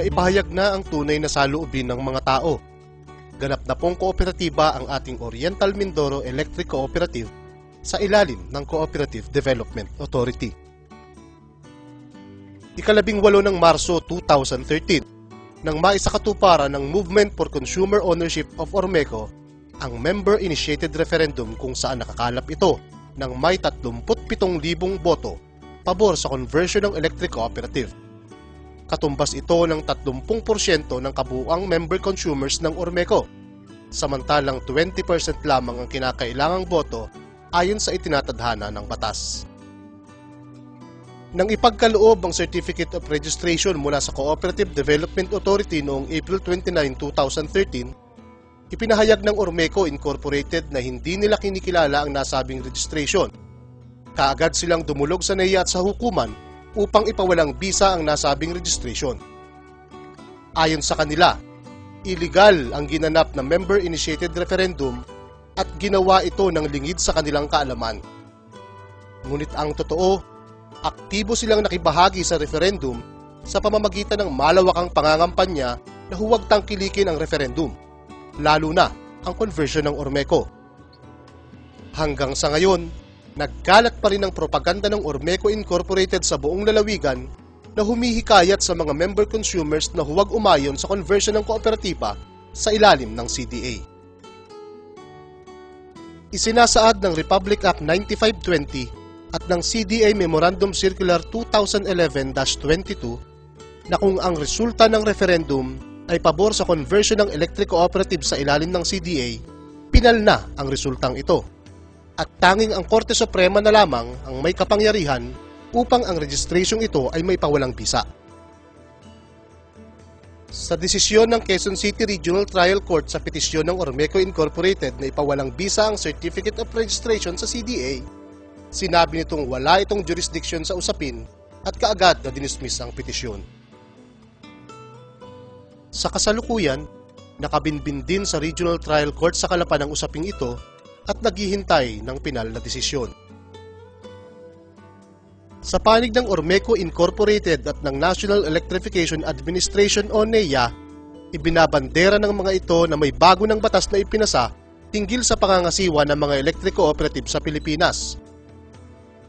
na ipahayag na ang tunay na saloobin ng mga tao. Ganap na pong kooperatiba ang ating Oriental Mindoro Electric Cooperative sa ilalim ng Cooperative Development Authority. Ikalabing walo ng Marso 2013, nang maisakatuparan ng Movement for Consumer Ownership of Ormeco ang member-initiated referendum kung saan nakakalap ito ng may 37,000 boto pabor sa conversion ng electric cooperative. Katumbas ito ng 30% ng kabuang member consumers ng Ormeco, samantalang 20% lamang ang kinakailangang boto ayon sa itinatadhana ng batas. Nang ipagkaloob ang Certificate of Registration mula sa Cooperative Development Authority noong April 29, 2013, ipinahayag ng Ormeco Incorporated na hindi nila kinikilala ang nasabing registration. Kaagad silang dumulog sa at sa hukuman upang ipawalang bisa ang nasabing registration. Ayon sa kanila, illegal ang ginanap na member-initiated referendum at ginawa ito ng lingid sa kanilang kaalaman. Ngunit ang totoo, aktibo silang nakibahagi sa referendum sa pamamagitan ng malawakang pangangampanya na huwag tangkilikin ang referendum, lalo na ang conversion ng Ormeco. Hanggang sa ngayon, nagkalat pa rin ang propaganda ng Ormeco Incorporated sa buong lalawigan na humihikayat sa mga member consumers na huwag umayon sa conversion ng kooperatiba sa ilalim ng CDA. Isinasaad ng Republic Act 9520 at ng CDA Memorandum Circular 2011-22 na kung ang resulta ng referendum ay pabor sa conversion ng electric cooperative sa ilalim ng CDA, pinal na ang resultang ito at tanging ang Korte Suprema na lamang ang may kapangyarihan upang ang registrasyong ito ay may pawalang bisa. Sa desisyon ng Quezon City Regional Trial Court sa petisyon ng Ormeco Incorporated na ipawalang bisa ang Certificate of Registration sa CDA, sinabi nitong wala itong jurisdiction sa usapin at kaagad na dinismiss ang petisyon. Sa kasalukuyan, nakabinbin din sa Regional Trial Court sa kalapan ng usaping ito at naghihintay ng pinal na desisyon. Sa panig ng Ormeco Incorporated at ng National Electrification Administration o NEA, ibinabandera ng mga ito na may bago ng batas na ipinasa tinggil sa pangangasiwa ng mga electric cooperative sa Pilipinas.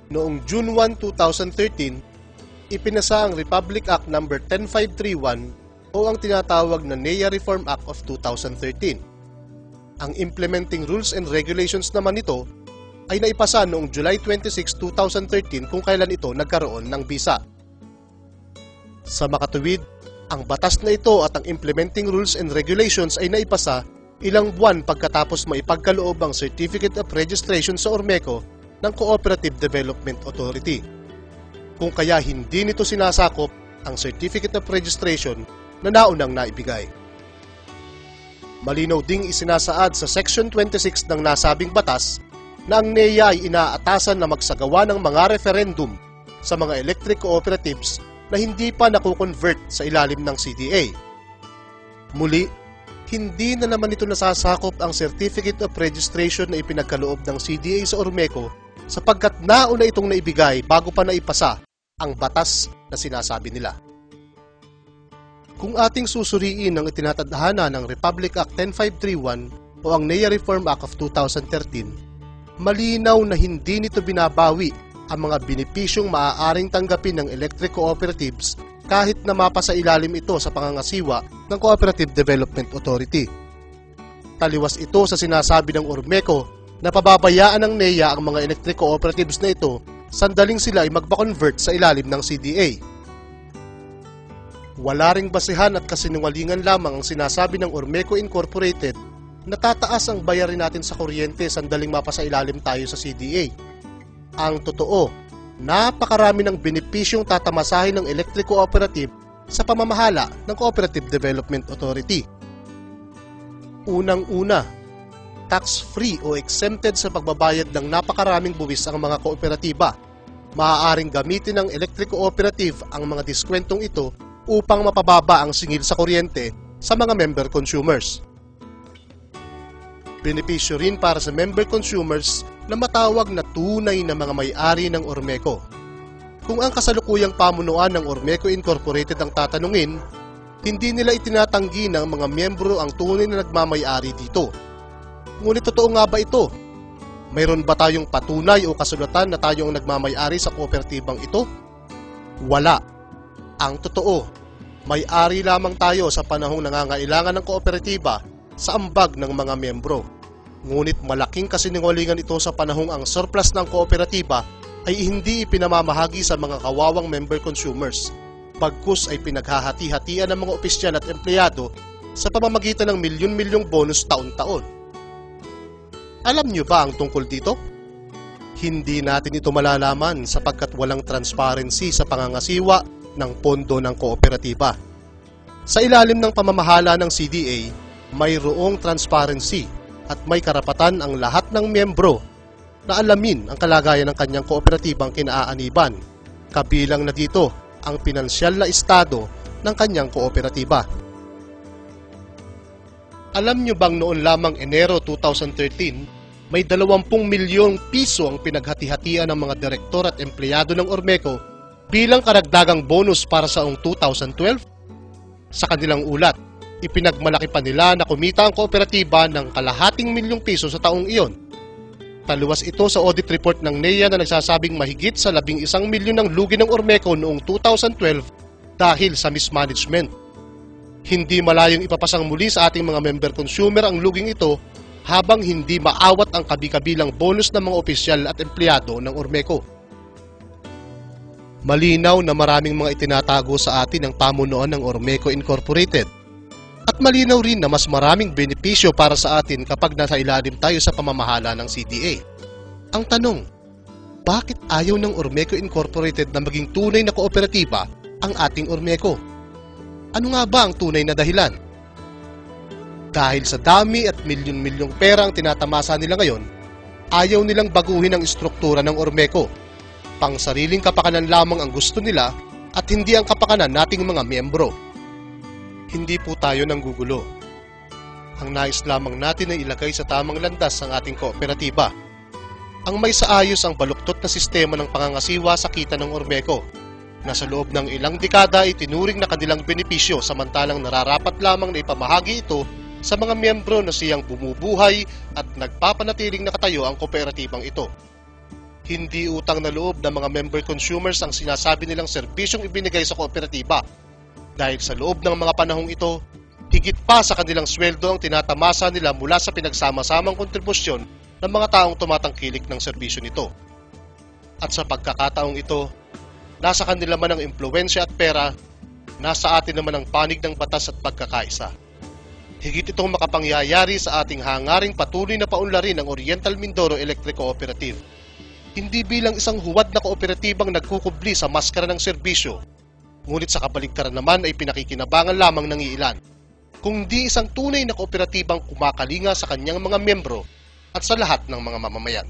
Noong June 1, 2013, ipinasa ang Republic Act No. 10531 o ang tinatawag na NEA Reform Act of 2013 ang implementing rules and regulations naman nito ay naipasa noong July 26, 2013 kung kailan ito nagkaroon ng bisa. Sa makatuwid, ang batas na ito at ang implementing rules and regulations ay naipasa ilang buwan pagkatapos maipagkaloob ang Certificate of Registration sa Ormeco ng Cooperative Development Authority. Kung kaya hindi nito sinasakop ang Certificate of Registration na naunang naibigay. Malinaw ding isinasaad sa Section 26 ng nasabing batas na ang NEA ay inaatasan na magsagawa ng mga referendum sa mga electric cooperatives na hindi pa nakukonvert sa ilalim ng CDA. Muli, hindi na naman ito nasasakop ang Certificate of Registration na ipinagkaloob ng CDA sa Ormeco sapagkat nauna itong naibigay bago pa naipasa ang batas na sinasabi nila. Kung ating susuriin ang itinatadhana ng Republic Act 10531 o ang NEA Reform Act of 2013, malinaw na hindi nito binabawi ang mga benepisyong maaaring tanggapin ng electric cooperatives kahit na mapasa ilalim ito sa pangangasiwa ng Cooperative Development Authority. Taliwas ito sa sinasabi ng Ormeco na pababayaan ng NEA ang mga electric cooperatives na ito sandaling sila ay magpa-convert sa ilalim ng CDA wala ring basihan at kasinungalingan lamang ang sinasabi ng Ormeco Incorporated na tataas ang bayarin natin sa kuryente sandaling mapasailalim tayo sa CDA. Ang totoo, napakarami ng benepisyong tatamasahin ng electric cooperative sa pamamahala ng Cooperative Development Authority. Unang-una, tax-free o exempted sa pagbabayad ng napakaraming buwis ang mga kooperatiba. Maaaring gamitin ng electric cooperative ang mga diskwentong ito upang mapababa ang singil sa kuryente sa mga member consumers. Benepisyo rin para sa member consumers na matawag na tunay na mga may-ari ng Ormeco. Kung ang kasalukuyang pamunuan ng Ormeco Incorporated ang tatanungin, Hindi nila itinatanggi ng mga miyembro ang tunay na nagmamayari dito. Ngunit totoo nga ba ito? Mayroon ba tayong patunay o kasulatan na tayo ang nagmamayari sa kooperatibang ito? Wala. Ang totoo, may-ari lamang tayo sa panahong nangangailangan ng kooperatiba sa ambag ng mga miyembro. Ngunit malaking kasinungalingan ito sa panahong ang surplus ng kooperatiba ay hindi ipinamamahagi sa mga kawawang member consumers. Pagkus ay pinaghahati-hatian ng mga opisyal at empleyado sa pamamagitan ng milyon-milyong bonus taon-taon. Alam niyo ba ang tungkol dito? Hindi natin ito malalaman sapagkat walang transparency sa pangangasiwa ng pondo ng kooperatiba. Sa ilalim ng pamamahala ng CDA, mayroong transparency at may karapatan ang lahat ng miyembro na alamin ang kalagayan ng kanyang kooperatibang kinaaaniban, kabilang na dito ang pinansyal na estado ng kanyang kooperatiba. Alam nyo bang noon lamang Enero 2013, may 20 milyong piso ang pinaghati-hatian ng mga direktor at empleyado ng Ormeco bilang karagdagang bonus para sa taong 2012? Sa kanilang ulat, ipinagmalaki pa nila na kumita ang kooperatiba ng kalahating milyong piso sa taong iyon. Taluwas ito sa audit report ng NEA na nagsasabing mahigit sa labing isang milyon ng lugi ng Ormeco noong 2012 dahil sa mismanagement. Hindi malayong ipapasang muli sa ating mga member consumer ang luging ito habang hindi maawat ang kabi-kabilang bonus ng mga opisyal at empleyado ng Ormeco. Malinaw na maraming mga itinatago sa atin ang pamunuan ng Ormeco Incorporated. At malinaw rin na mas maraming benepisyo para sa atin kapag nasa ilalim tayo sa pamamahala ng CDA. Ang tanong, bakit ayaw ng Ormeco Incorporated na maging tunay na kooperatiba ang ating Ormeco? Ano nga ba ang tunay na dahilan? Dahil sa dami at milyon-milyong pera ang tinatamasa nila ngayon, ayaw nilang baguhin ang istruktura ng Ormeco. Pang sariling kapakanan lamang ang gusto nila at hindi ang kapakanan nating mga miyembro. Hindi po tayo nanggugulo. Ang nais lamang natin ay ilagay sa tamang landas ang ating kooperatiba. Ang may saayos ang baluktot na sistema ng pangangasiwa sa kita ng Ormeco na sa loob ng ilang dekada ay tinuring na kanilang benepisyo samantalang nararapat lamang na ipamahagi ito sa mga miyembro na siyang bumubuhay at nagpapanatiling nakatayo ang kooperatibang ito. Hindi utang na loob ng mga member consumers ang sinasabi nilang serbisyong ibinigay sa kooperatiba. Dahil sa loob ng mga panahong ito, higit pa sa kanilang sweldo ang tinatamasa nila mula sa pinagsama-samang kontribusyon ng mga taong tumatangkilik ng serbisyo nito. At sa pagkakataong ito, nasa kanila man ang impluensya at pera, nasa atin naman ang panig ng batas at pagkakaisa. Higit itong makapangyayari sa ating hangaring patuloy na paunlarin ang Oriental Mindoro Electric Cooperative. Hindi bilang isang huwad na kooperatibang nagkukubli sa maskara ng serbisyo, ngunit sa kabaligtaran naman ay pinakikinabangan lamang ng iilan, kung di isang tunay na kooperatibang kumakalinga sa kanyang mga miyembro at sa lahat ng mga mamamayan.